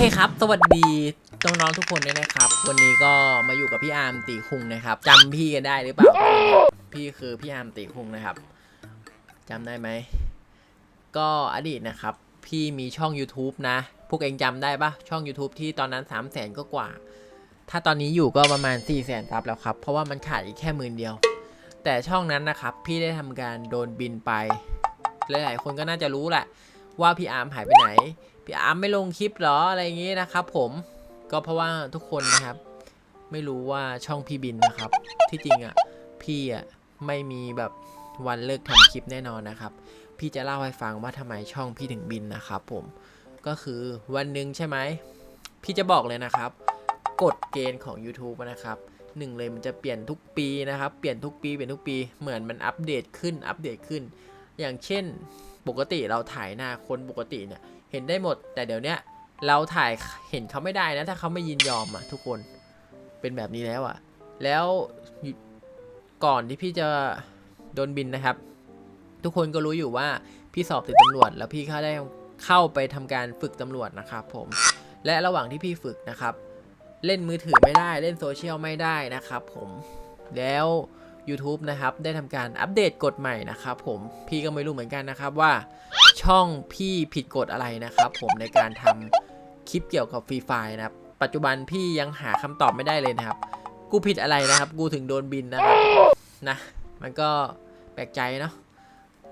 เคครับ สวัสดีน้องๆทุกคนด้วยนะครับ วันนี้ก็มาอยู่กับพี่อาร์มตีคุงนะครับจำพี่กันได้หรือเปล่า พี่คือพี่อาร์มตีคุงนะครับจำได้ไหม ก็อดีตนะครับ พี่มีช่อง YouTube นะ พวกเองจำได้ปะช่อง YouTube ที่ตอนนั้น 3 0 0แสนก็กว่า ถ้าตอนนี้อยู่ก็ประมาณ 4 0 0แสนซับแล้วครับ เพราะว่ามันขาดอีกแค่หมื่นเดียว แต่ช่องนั้นนะครับ พี่ได้ทำการโดนบินไป หลายๆคนก็น่าจะรู้แหละว่าพี่อาร์มหายไปไหน พี่อาร์มไม่ลงคลิปหรออะไรอย่างงี้นะครับ ผมก็เพราะว่าทุกคนนะครับ ไม่รู้ว่าช่องพี่บินนะครับ ที่จริงอะพี่อะไม่มีแบบวันเลิกทำคลิปแน่นอนนะครับ พี่จะเล่าให้ฟังว่าทำไมช่องพี่ถึงบินนะครับ ผมก็คือวันหนึ่งใช่ไหมพี่จะบอกเลยนะครับกฎเกณฑ์ของ YouTube นะครับหนึ่งเลยมันจะเปลี่ยนทุกปีนะครับ เปลี่ยนทุกปีเปลี่ยนทุกปีเหมือนมันอัปเดตขึ้นอัปเดตขึ้น อย่างเช่นปกติเราถ่ายหน้าคนปกติเนี่ย เห็นได้หมด แต่เดี๋ยวนี้เราถ่ายเห็นเขาไม่ได้นะ ถ้าเขาไม่ยินยอมอะทุกคนเป็นแบบนี้แล้วอะ แล้วก่อนที่พี่จะโดนบินนะครับ ทุกคนก็รู้อยู่ว่าพี่สอบติดตำรวจ แล้วพี่เข้าได้เข้าไปทำการฝึกตำรวจนะครับผมและระหว่างที่พี่ฝึกนะครับ เล่นมือถือไม่ได้เล่นโซเชียลไม่ได้นะครับผมแล้ว YouTube นะครับ ได้ทำการอัปเดตกฎใหม่นะครับผมพี่ก็ไม่รู้เหมือนกันนะครับว่า ช่องพี่ผิดกฎอะไรนะครับผมในการทำคลิปเกี่ยวกับฟรีไฟนะครับ ปัจจุบันพี่ยังหาคำตอบไม่ได้เลยนะครับ กูผิดอะไรนะครับ กูถึงโดนบินนะครับนะ มันก็แปลกใจเนาะ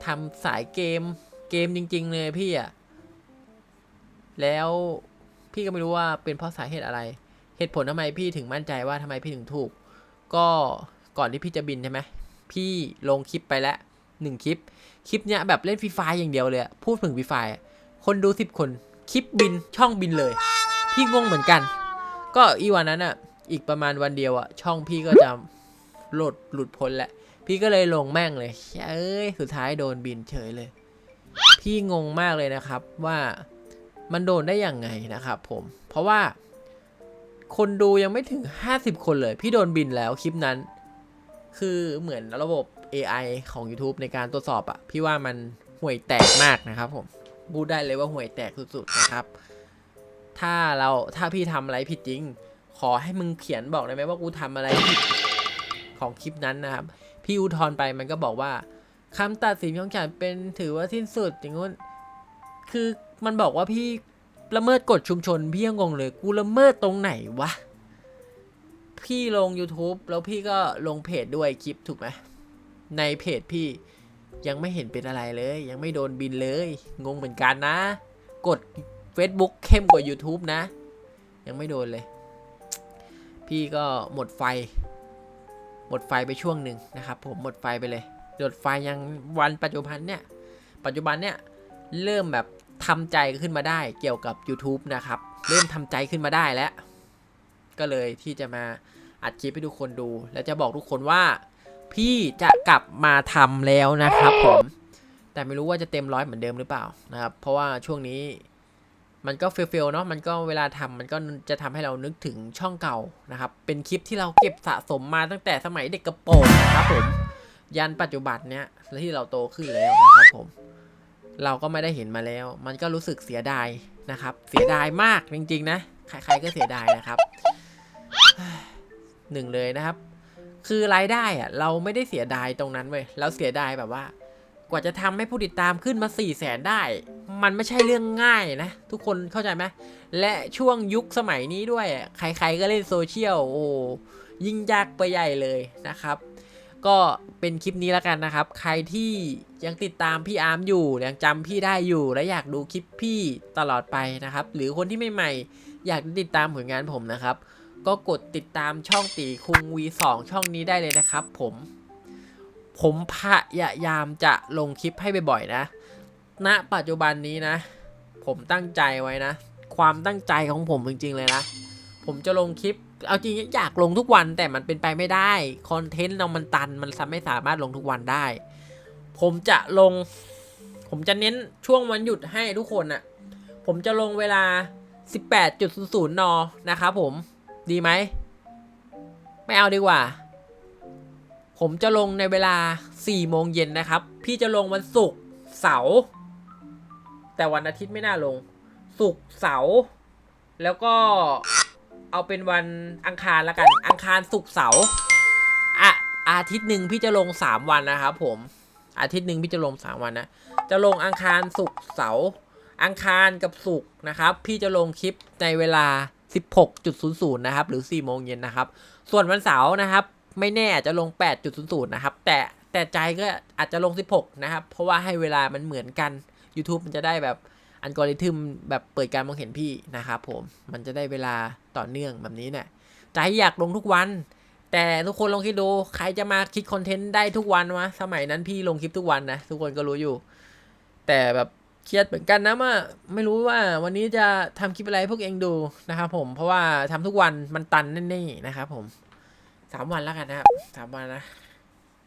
ทำสายเกมเกมจริง ๆ เลยพี่อะแล้วพี่ก็ไม่รู้ว่าเป็นเพราะสาเหตุอะไร เหตุผลทำไมพี่ถึงมั่นใจว่าทำไมพี่ถึงถูก ก็ก่อนที่พี่จะบินใช่ไหมพี่ลงคลิปไปแล้ว หนึ่งคลิป คลิปเนี้ยแบบเล่นฟรีไฟอย่างเดียวเลยพูดถึงฟรีไฟคนดูสิบคน คลิปบินช่องบินเลย พี่งงเหมือนกัน ก็อีวันนั้นอะอีกประมาณวันเดียวอะช่องพี่ก็จะหลุดหลุดพ้นแหละ พี่ก็เลยลงแม่งเลยเอ้ย สุดท้ายโดนบินเฉยเลย พี่งงมากเลยนะครับว่ามันโดนได้ยังไงนะครับผม เพราะว่า คนดูยังไม่ถึง 50 คนเลย พี่โดนบินแล้วคลิปนั้น คือเหมือนระบบ AI ของ YouTube ในการตรวจสอบอะพี่ว่ามันห่วยแตกมากนะครับผมพูดได้เลยว่าห่วยแตกสุดๆนะครับ ถ้าเราถ้าพี่ทำอะไรผิดจริง ขอให้มึงเขียนบอกได้ไหมว่ากูทำอะไรผิดของคลิปนั้นนะครับ พี่อุทธร์ไปมันก็บอกว่าคำตัดสินของฉันเป็นถือว่าสิ้นสุดอย่างงู้นคือมันบอกว่าพี่ละเมิดกฎชุมชนพี่ยังงงเลย กูละเมิดตรงไหนวะ พี่ลง YouTube แล้วพี่ก็ลงเพจด้วยคลิปถูกไหม ในเพจพี่ยังไม่เห็นเป็นอะไรเลย ยังไม่โดนบินเลย งงเหมือนกันนะ กด Facebook เข้มกว่า YouTube นะ ยังไม่โดนเลย พี่ก็หมดไฟ หมดไฟไปช่วงหนึ่งนะครับผมหมดไฟไปเลย หมดไฟยังวันปัจจุบันเนี่ย ปัจจุบันเนี่ยเริ่มแบบทำใจขึ้นมาได้เกี่ยวกับ YouTube นะครับ เริ่มทำใจขึ้นมาได้แล้ว ก็เลยที่จะมาอัดคลิปให้ทุกคนดู และจะบอกทุกคนว่า พี่จะกลับมาทำแล้วนะครับผม แต่ไม่รู้ว่าจะเต็มร้อยเหมือนเดิมหรือเปล่านะครับ เพราะว่าช่วงนี้มันก็เฟลๆเนาะมันก็เวลาทำมันก็จะทำให้เรานึกถึงช่องเก่านะครับ เป็นคลิปที่เราเก็บสะสมมาตั้งแต่สมัยเด็กกระโปรงนะครับผมยันปัจจุบันเนี้ยและที่เราโตขึ้นแล้วนะครับผม เราก็ไม่ได้เห็นมาแล้ว มันก็รู้สึกเสียดายนะครับ เสียดายมากจริง ๆ นะ ใครๆก็เสียดายนะครับหนึ่งเลยนะครับ คือรายได้อะเราไม่ได้เสียดายตรงนั้นเว้ยเราเสียดายแบบว่า กว่าจะทำให้ผู้ติดตามขึ้นมา4ี่แสนได้ มันไม่ใช่เรื่องง่ายนะ ทุกคนเข้าใจไหมและช่วงยุคสมัยนี้ด้วยอะใครๆก็เล่นโซเชียลโอ้ยิ่งยากไปใหญ่เลยนะครับก็เป็นคลิปนี้แล้วกันนะครับ ใครที่ยังติดตามพี่อาร์มอยู่ยังจำพี่ได้อยู่ และอยากดูคลิปพี่ตลอดไปนะครับ หรือคนที่ใหม่ๆอยากติดตามผลงานผมนะครับ ก็กดติดตามช่องตีคุง V2 ช่องนี้ได้เลยนะครับ ผม ผมพยายามจะลงคลิปให้บ่อยๆนะ ณ ปัจจุบันนี้นะ ผมตั้งใจไว้นะ ความตั้งใจของผมจริง ๆ เลยนะ ผมจะลงคลิป เอาจริงอยากลงทุกวันแต่มันเป็นไปไม่ได้ คอนเทนต์เรามันตัน มันไม่สามารถลงทุกวันได้ ผมจะลง ผมจะเน้นช่วงวันหยุดให้ทุกคนน่ะผมจะลงเวลา 18.00 น นะครับผม ดีไหม ไม่เอาดีกว่า ผมจะลงในเวลา4โมงเย็นนะครับ พี่จะลงวันศุกร์เสาร์แต่วันอาทิตย์ไม่น่าลง ศุกร์เสาร์แล้วก็เอาเป็นวันอังคารล้วกัน อังคารศุกร์เสาร์อะอาทิตย์หนึ่งพี่จะลง 3 วันนะครับผม อาทิตย์หนึ่งพี่จะลง 3 วันนะ จะลงอังคารศุกร์เสาร์อังคารกับศุกร์นะครับ พี่จะลงคลิปในเวลา 16.00 นะครับ หรือ 4 โมงเย็นนะครับ ส่วนวันเสาร์นะครับ ไม่แน่อาจจะลง 8.00 นะครับ แต่แต่ใจก็อาจจะลง 16 นะครับ เพราะว่าให้เวลามันเหมือนกัน YouTube มันจะได้แบบอัลกอริทึมแบบเปิดการมองเห็นพี่นะครับผม มันจะได้เวลาต่อเนื่องแบบนี้เนี่ยใจอยากลงทุกวัน แต่ทุกคนลองคิดดู ใครจะมาคิดคอนเทนต์ได้ทุกวันวะ สมัยนั้นพี่ลงคลิปทุกวันนะ ทุกคนก็รู้อยู่ แต่แบบ เครียดเหมือนกันนะว่าไม่รู้ว่าวันนี้จะทำคลิปอะไรให้พวกเองดูนะครับผมเพราะว่าทำทุกวันมันตันแน่ๆนะครับผมสามวันแล้วกันนะครับสามวันนะ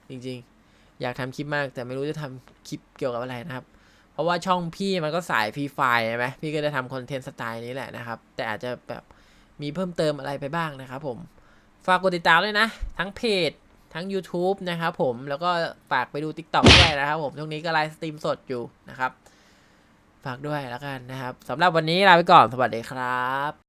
จริงๆ อยากทำคลิปมากแต่ไม่รู้จะทำคลิปเกี่ยวกับอะไรนะครับ เพราะว่าช่องพี่มันก็สายฟรีไฟล์ใช่ไหมพี่ก็จะทำคอนเทนต์สไตล์นี้แหละนะครับ แต่อาจจะแบบมีเพิ่มเติมอะไรไปบ้างนะครับผมฝากกดติดตามด้วยนะ ทั้งเพจทั้ง YouTube นะครับผมแล้วก็ฝากไปดู TikTok ด้วยนะครับผมช่วงนี้ก็ไลฟ์สตรีมสดอยู่นะครับ ฝากด้วยแล้วกันนะครับสำหรับวันนี้ลาไปก่อนสวัสดีครับ